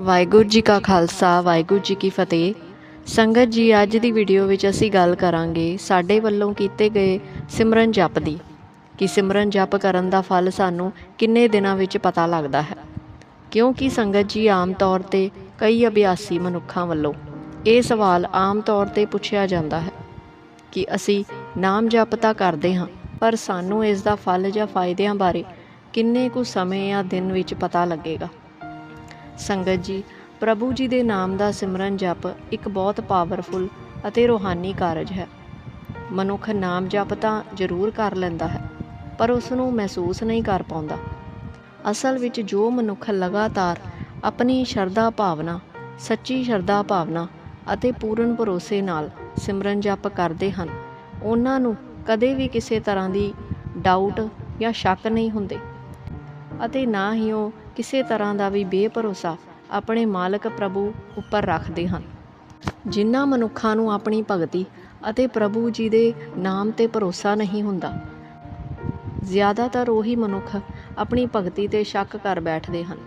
ਵਾਹਿਗੁਰੂ ਜੀ ਕਾ ਖਾਲਸਾ, ਵਾਹਿਗੁਰੂ ਜੀ ਕੀ ਫਤਿਹ। ਸੰਗਤ ਜੀ, ਅੱਜ ਦੀ ਵੀਡੀਓ ਵਿੱਚ ਅਸੀਂ ਗੱਲ ਕਰਾਂਗੇ ਸਾਡੇ ਵੱਲੋਂ ਕੀਤੇ ਗਏ ਸਿਮਰਨ ਜਪ ਦੀ। ਕਿ ਸਿਮਰਨ ਜਪ ਕਰਨ ਦਾ ਫਲ ਸਾਨੂੰ ਕਿੰਨੇ ਦਿਨਾਂ ਵਿੱਚ ਪਤਾ ਲੱਗਦਾ ਹੈ? ਕਿਉਂਕਿ ਸੰਗਤ ਜੀ, ਆਮ ਤੌਰ ਤੇ ਕਈ ਅਭਿਆਸੀ ਮਨੁੱਖਾਂ ਵੱਲੋਂ ਇਹ ਸਵਾਲ ਆਮ ਤੌਰ ਤੇ ਪੁੱਛਿਆ ਜਾਂਦਾ ਹੈ ਕਿ ਅਸੀਂ ਨਾਮ ਜਪ ਤਾਂ ਕਰਦੇ ਹਾਂ, ਪਰ ਸਾਨੂੰ ਇਸ ਦਾ ਫਲ ਜਾਂ ਫਾਇਦਿਆਂ ਬਾਰੇ ਕਿੰਨੇ ਕੁ ਸਮੇਂ ਜਾਂ ਦਿਨ ਵਿੱਚ ਪਤਾ ਲੱਗੇਗਾ? ਸੰਗਤ ਜੀ, ਪ੍ਰਭੂ ਜੀ ਦੇ ਨਾਮ ਦਾ ਸਿਮਰਨ ਜਪ ਇੱਕ ਬਹੁਤ ਪਾਵਰਫੁਲ ਅਤੇ ਰੋਹਾਨੀ ਕਾਰਜ ਹੈ। ਮਨੁੱਖ ਨਾਮ ਜਪ ਤਾਂ ਜ਼ਰੂਰ ਕਰ ਲੈਂਦਾ ਹੈ, ਪਰ ਉਸ ਨੂੰ ਮਹਿਸੂਸ ਨਹੀਂ ਕਰ ਪਾਉਂਦਾ। ਅਸਲ ਵਿੱਚ ਜੋ ਮਨੁੱਖ ਲਗਾਤਾਰ ਆਪਣੀ ਸ਼ਰਧਾ ਭਾਵਨਾ, ਸੱਚੀ ਸ਼ਰਧਾ ਭਾਵਨਾ ਅਤੇ ਪੂਰਨ ਭਰੋਸੇ ਨਾਲ ਸਿਮਰਨ ਜਪ ਕਰਦੇ ਹਨ, ਉਹਨਾਂ ਨੂੰ ਕਦੇ ਵੀ ਕਿਸੇ ਤਰ੍ਹਾਂ ਦੀ ਡਾਊਟ ਜਾਂ ਸ਼ੱਕ ਨਹੀਂ ਹੁੰਦੇ। ਅਤੇ ਨਾ ਹੀ ਉਹ ਕਿਸੇ ਤਰ੍ਹਾਂ ਦਾ ਵੀ ਬੇਭਰੋਸਾ ਆਪਣੇ ਮਾਲਕ ਪ੍ਰਭੂ ਉੱਪਰ ਰੱਖਦੇ ਹਨ। ਜਿਨ੍ਹਾਂ ਮਨੁੱਖਾਂ ਨੂੰ ਆਪਣੀ ਭਗਤੀ ਅਤੇ ਪ੍ਰਭੂ ਜੀ ਦੇ ਨਾਮ ਤੇ ਭਰੋਸਾ ਨਹੀਂ ਹੁੰਦਾ, ਜ਼ਿਆਦਾਤਰ ਉਹੀ ਮਨੁੱਖ ਆਪਣੀ ਭਗਤੀ ਤੇ ਸ਼ੱਕ ਕਰ ਬੈਠਦੇ ਹਨ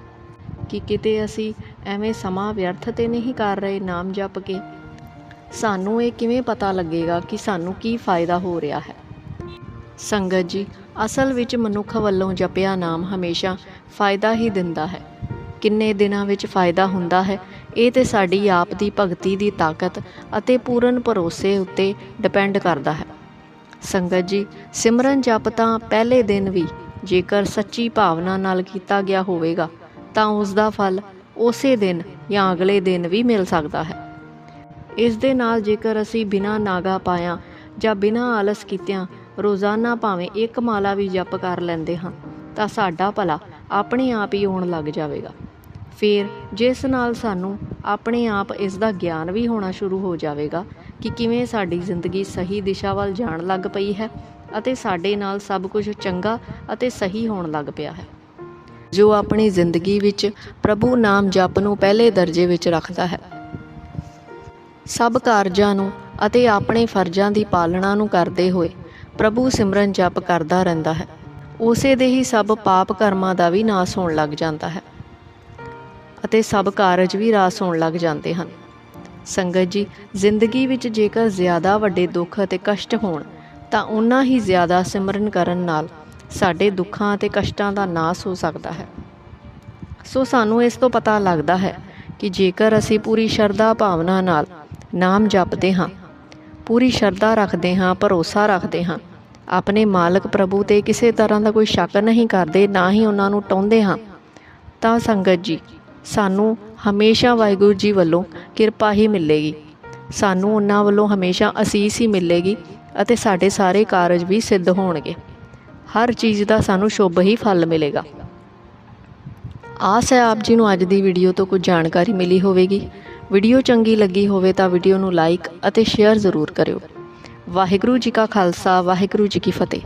ਕਿ ਕਿਤੇ ਅਸੀਂ ਐਵੇਂ ਸਮਾਂ ਵਿਅਰਥ ਤੇ ਨਹੀਂ ਕਰ ਰਹੇ ਨਾਮ ਜਪ ਕੇ। ਸਾਨੂੰ ਇਹ ਕਿਵੇਂ ਪਤਾ ਲੱਗੇਗਾ ਕਿ ਸਾਨੂੰ ਕੀ ਫਾਇਦਾ ਹੋ ਰਿਹਾ ਹੈ? ਸੰਗਤ ਜੀ, ਅਸਲ ਵਿੱਚ ਮਨੁੱਖ ਵੱਲੋਂ ਜਪਿਆ ਨਾਮ ਹਮੇਸ਼ਾ ਫਾਇਦਾ ਹੀ ਦਿੰਦਾ ਹੈ। ਕਿੰਨੇ ਦਿਨਾਂ ਵਿੱਚ ਫਾਇਦਾ ਹੁੰਦਾ ਹੈ, ਇਹ ਤੇ ਸਾਡੀ ਆਪ ਦੀ ਭਗਤੀ ਦੀ ਤਾਕਤ ਅਤੇ ਪੂਰਨ ਭਰੋਸੇ ਉੱਤੇ ਡਿਪੈਂਡ ਕਰਦਾ ਹੈ। ਸੰਗਤ ਜੀ, ਸਿਮਰਨ ਜਪ ਤਾਂ ਪਹਿਲੇ ਦਿਨ ਵੀ, ਜੇਕਰ ਸੱਚੀ ਭਾਵਨਾ ਨਾਲ ਕੀਤਾ ਗਿਆ ਹੋਵੇਗਾ, ਤਾਂ ਉਸ ਦਾ ਫਲ ਉਸੇ ਦਿਨ ਜਾਂ ਅਗਲੇ ਦਿਨ ਵੀ ਮਿਲ ਸਕਦਾ ਹੈ। ਇਸ ਦੇ ਨਾਲ ਜੇਕਰ ਅਸੀਂ ਬਿਨਾਂ ਨਾਗਾ ਪਾਇਆ ਜਾਂ ਬਿਨਾਂ ਆਲਸ ਕੀਤਿਆਂ ਰੋਜ਼ਾਨਾ ਭਾਵੇਂ ਇੱਕ ਮਾਲਾ ਵੀ ਜਪ ਕਰ ਲੈਂਦੇ ਹਾਂ, ਤਾਂ ਸਾਡਾ ਭਲਾ ਆਪਣੇ ਆਪ ਹੀ ਹੋਣ ਲੱਗ ਜਾਵੇਗਾ। ਫਿਰ ਜਿਸ ਨਾਲ ਸਾਨੂੰ ਆਪਣੇ ਆਪ ਇਸ ਦਾ ਗਿਆਨ ਵੀ ਹੋਣਾ ਸ਼ੁਰੂ ਹੋ ਜਾਵੇਗਾ ਕਿ ਕਿਵੇਂ ਸਾਡੀ ਜ਼ਿੰਦਗੀ ਸਹੀ ਦਿਸ਼ਾ ਵੱਲ ਜਾਣ ਲੱਗ ਪਈ ਹੈ ਅਤੇ ਸਾਡੇ ਨਾਲ ਸਭ ਕੁਝ ਚੰਗਾ ਅਤੇ ਸਹੀ ਹੋਣ ਲੱਗ ਪਿਆ ਹੈ। ਜੋ ਆਪਣੀ ਜ਼ਿੰਦਗੀ ਵਿੱਚ ਪ੍ਰਭੂ ਨਾਮ ਜਪ ਨੂੰ ਪਹਿਲੇ ਦਰਜੇ ਵਿੱਚ ਰੱਖਦਾ ਹੈ, ਸਭ ਕਾਰਜਾਂ ਨੂੰ ਅਤੇ ਆਪਣੇ ਫਰਜ਼ਾਂ ਦੀ ਪਾਲਣਾ ਨੂੰ ਕਰਦੇ ਹੋਏ ਪ੍ਰਭੂ ਸਿਮਰਨ ਜਪ ਕਰਦਾ ਰਹਿੰਦਾ ਹੈ। ਉਸੇ ਦੇ ਹੀ ਸਭ ਪਾਪ ਕਰਮਾਂ ਦਾ ਵੀ ਨਾਸ ਹੋਣ ਲੱਗ ਜਾਂਦਾ ਹੈ ਅਤੇ ਸਭ ਕਾਰਜ ਵੀ ਰਾਸ ਹੋਣ ਲੱਗ ਜਾਂਦੇ ਹਨ। ਸੰਗਤ ਜੀ, ਜ਼ਿੰਦਗੀ ਵਿੱਚ ਜੇਕਰ ਜ਼ਿਆਦਾ ਵੱਡੇ ਦੁੱਖ ਅਤੇ ਕਸ਼ਟ ਹੋਣ, ਤਾਂ ਉਨਾ ਹੀ ਜ਼ਿਆਦਾ ਸਿਮਰਨ ਕਰਨ ਨਾਲ ਸਾਡੇ ਦੁੱਖਾਂ ਅਤੇ ਕਸ਼ਟਾਂ ਦਾ ਨਾਸ ਹੋ ਸਕਦਾ ਹੈ। ਸੋ ਸਾਨੂੰ ਇਸ ਤੋਂ ਪਤਾ ਲੱਗਦਾ ਹੈ ਕਿ ਜੇਕਰ ਅਸੀਂ ਪੂਰੀ ਸ਼ਰਧਾ ਭਾਵਨਾ ਨਾਲ ਨਾਮ ਜਪਦੇ ਹਾਂ ਪੂਰੀ ਸ਼ਰਧਾ ਰੱਖਦੇ ਹਾਂ, ਭਰੋਸਾ ਰੱਖਦੇ ਹਾਂ। ਆਪਣੇ ਮਾਲਕ ਪ੍ਰਭੂ ਤੇ ਕਿਸੇ ਤਰ੍ਹਾਂ ਦਾ ਕੋਈ ਸ਼ੱਕ ਨਹੀਂ ਕਰਦੇ, ਨਾ ਹੀ ਉਹਨਾਂ ਨੂੰ ਟਾਉਂਦੇ ਹਾਂ। ਤਾਂ ਸੰਗਤ ਜੀ, ਸਾਨੂੰ ਹਮੇਸ਼ਾ ਵਾਹਿਗੁਰੂ ਜੀ ਵੱਲੋਂ ਕਿਰਪਾ ਹੀ ਮਿਲੇਗੀ। ਸਾਨੂੰ ਉਹਨਾਂ ਵੱਲੋਂ ਹਮੇਸ਼ਾ ਅਸੀਸ ਹੀ ਮਿਲੇਗੀ ਅਤੇ ਸਾਡੇ ਸਾਰੇ ਕਾਰਜ ਵੀ ਸਿੱਧ ਹੋਣਗੇ। ਹਰ ਚੀਜ਼ ਦਾ ਸਾਨੂੰ ਸ਼ੁਭ ਹੀ ਫਲ ਮਿਲੇਗਾ। ਆਸ ਹੈ ਆਪ ਜੀ ਨੂੰ ਅੱਜ ਦੀ ਵੀਡੀਓ ਤੋਂ ਕੁਝ ਜਾਣਕਾਰੀ ਮਿਲੀ ਹੋਵੇਗੀ। ਵੀਡੀਓ ਚੰਗੀ ਲੱਗੀ ਹੋਵੇ ਤਾਂ ਵੀਡੀਓ ਨੂੰ ਲਾਈਕ ਅਤੇ ਸ਼ੇਅਰ ਜ਼ਰੂਰ ਕਰਿਓ। ਵਾਹਿਗੁਰੂ ਜੀ ਕਾ ਖਾਲਸਾ, ਵਾਹਿਗੁਰੂ ਜੀ ਕੀ ਫਤਿਹ।